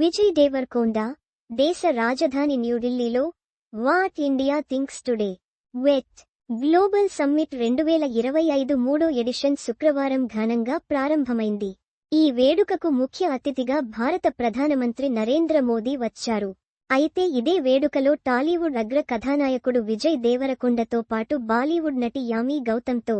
విజయ్ దేవరకొండ దేశ రాజధాని న్యూఢిల్లీలో వాట్ ఇండియా థింక్స్ టుడే వెట్ గ్లోబల్ సమ్మిట్ రెండు వేల ఇరవై ఐదు మూడో ఎడిషన్ శుక్రవారం ఘనంగా ప్రారంభమైంది. ఈ వేడుకకు ముఖ్య అతిథిగా భారత ప్రధానమంత్రి నరేంద్ర మోదీ వచ్చారు. అయితే ఇదే వేడుకలో టాలీవుడ్ అగ్ర కథానాయకుడు విజయ్ దేవరకొండతో పాటు బాలీవుడ్ నటి యామీ గౌతంతో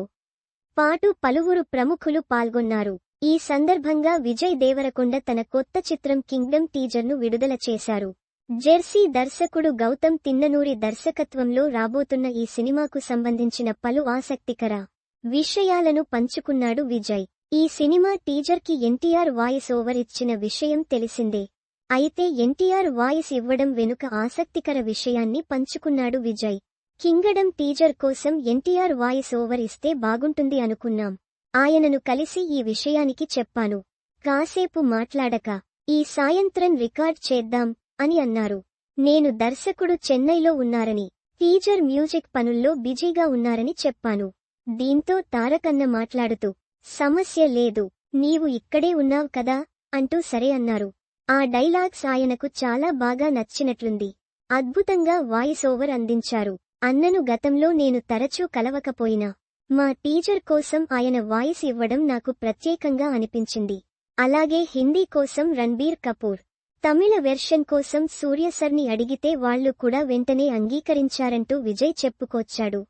పాటు పలువురు ప్రముఖులు పాల్గొన్నారు. ఈ సందర్భంగా విజయ్ దేవరకొండ తన కొత్త చిత్రం కింగ్డమ్ టీజర్ను విడుదల చేశారు. జెర్సీ దర్శకుడు గౌతమ్ తిన్ననూరి దర్శకత్వంలో రాబోతున్న ఈ సినిమాకు సంబంధించిన పలు ఆసక్తికర విషయాలను పంచుకున్నాడు విజయ్. ఈ సినిమా టీజర్కి ఎన్టీఆర్ వాయిస్ ఓవర్ ఇచ్చిన విషయం తెలిసిందే. అయితే ఎన్టీఆర్ వాయిస్ ఇవ్వడం వెనుక ఆసక్తికర విషయాన్ని పంచుకున్నాడు విజయ్. కింగడం టీజర్ కోసం ఎన్టీఆర్ వాయిస్ ఓవర్ ఇస్తే బాగుంటుంది అనుకున్నాం. ఆయనను కలిసి ఈ విషయానికి చెప్పాను. కాసేపు మాట్లాడక ఈ సాయంత్రం రికార్డ్ చేద్దాం అని అన్నారు. నేను దర్శకుడు చెన్నైలో ఉన్నారని టీజర్ మ్యూజిక్ పనుల్లో బిజీగా ఉన్నారని చెప్పాను. దీంతో తారకన్న మాట్లాడుతూ సమస్య లేదు నీవు ఇక్కడే ఉన్నావ్ కదా అంటూ సరే అన్నారు. ఆ డైలాగ్స్ ఆయనకు చాలా బాగా నచ్చినట్లుంది. అద్భుతంగా వాయిస్ ఓవర్ అందించారు. అన్నను గతంలో నేను తరచూ కలవకపోయినా మా టీచర్ కోసం ఆయన వాయిస్ ఇవ్వడం నాకు ప్రత్యేకంగా అనిపించింది. అలాగే హిందీ కోసం రణ్బీర్ కపూర్. తమిళ వెర్షన్ కోసం సూర్యసర్ని అడిగితే వాళ్ళు కూడా వెంటనే అంగీకరించారంటూ విజయ్ చెప్పుకొచ్చాడు.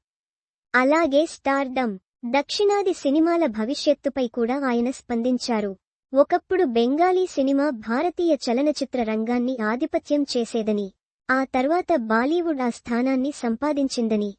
అలాగే స్టార్డమ్. దక్షిణాది సినిమాల భవిష్యత్తుపై కూడా ఆయన స్పందించారు. ఒకప్పుడు బెంగాలీ సినిమా భారతీయ చలనచిత్ర రంగాన్ని ఆధిపత్యం చేసేదని ఆ తర్వాత బాలీవుడ్ ఆ స్థానాన్ని సంపాదించిందని.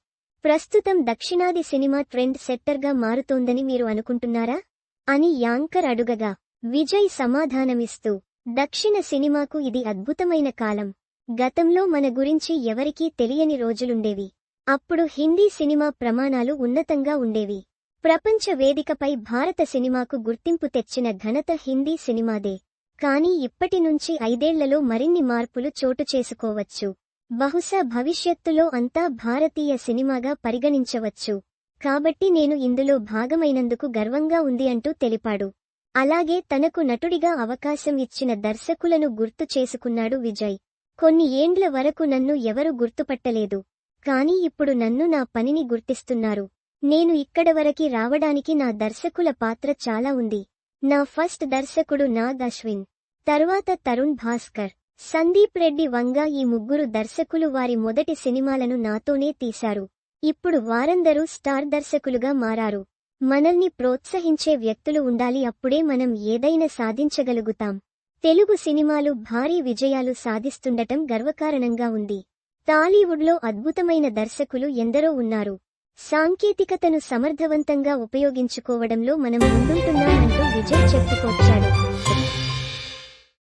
ప్రస్తుతం దక్షిణాది సినిమా ట్రెండ్ సెట్టర్గా మారుతోందని మీరు అనుకుంటున్నారా? అని యాంకర్ అడుగగా విజయ్ సమాధానమిస్తూ దక్షిణ సినిమాకు ఇది అద్భుతమైన కాలం. గతంలో మన గురించి ఎవరికీ తెలియని రోజులుండేవి. అప్పుడు హిందీ సినిమా ప్రమాణాలు ఉన్నతంగా ఉండేవి. ప్రపంచ వేదికపై భారత సినిమాకు గుర్తింపు తెచ్చిన ఘనత హిందీ సినిమాదే. కానీ ఇప్పటి నుంచి ఐదేళ్ళలో మరిన్ని మార్పులు చోటు చేసుకోవచ్చు. బహుశా భవిష్యత్తులో అంతా భారతీయ సినిమాగా పరిగణించవచ్చు. కాబట్టి నేను ఇందులో భాగమైనందుకు గర్వంగా ఉంది అంటూ తెలిపాడు. అలాగే తనకు నటుడిగా అవకాశం ఇచ్చిన దర్శకులను గుర్తు చేసుకున్నాడు విజయ్. కొన్ని ఏండ్ల వరకు నన్ను ఎవరు గుర్తుపట్టలేదు. కాని ఇప్పుడు నన్ను నా పనిని గుర్తిస్తున్నారు. నేను ఇక్కడ వరకి రావడానికి నా దర్శకుల పాత్ర చాలా ఉంది. నా ఫస్ట్ దర్శకుడు నాగ్ అశ్విన్. తర్వాత తరుణ్ భాస్కర్. సందీప్ రెడ్డి వంగ ఈ ముగ్గురు దర్శకులు వారి మొదటి సినిమాలను నాతోనే తీశారు. ఇప్పుడు వారందరూ స్టార్ దర్శకులుగా మారారు. మనల్ని ప్రోత్సహించే వ్యక్తులు ఉండాలి అప్పుడే మనం ఏదైనా సాధించగలుగుతాం. తెలుగు సినిమాలు భారీ విజయాలు సాధిస్తుండటం గర్వకారణంగా ఉంది. టాలీవుడ్లో అద్భుతమైన దర్శకులు ఎందరో ఉన్నారు. సాంకేతికతను సమర్థవంతంగా ఉపయోగించుకోవడంలో మనం ముందుంటున్నామంటూ విజయ్ చెప్పుకొచ్చాడు.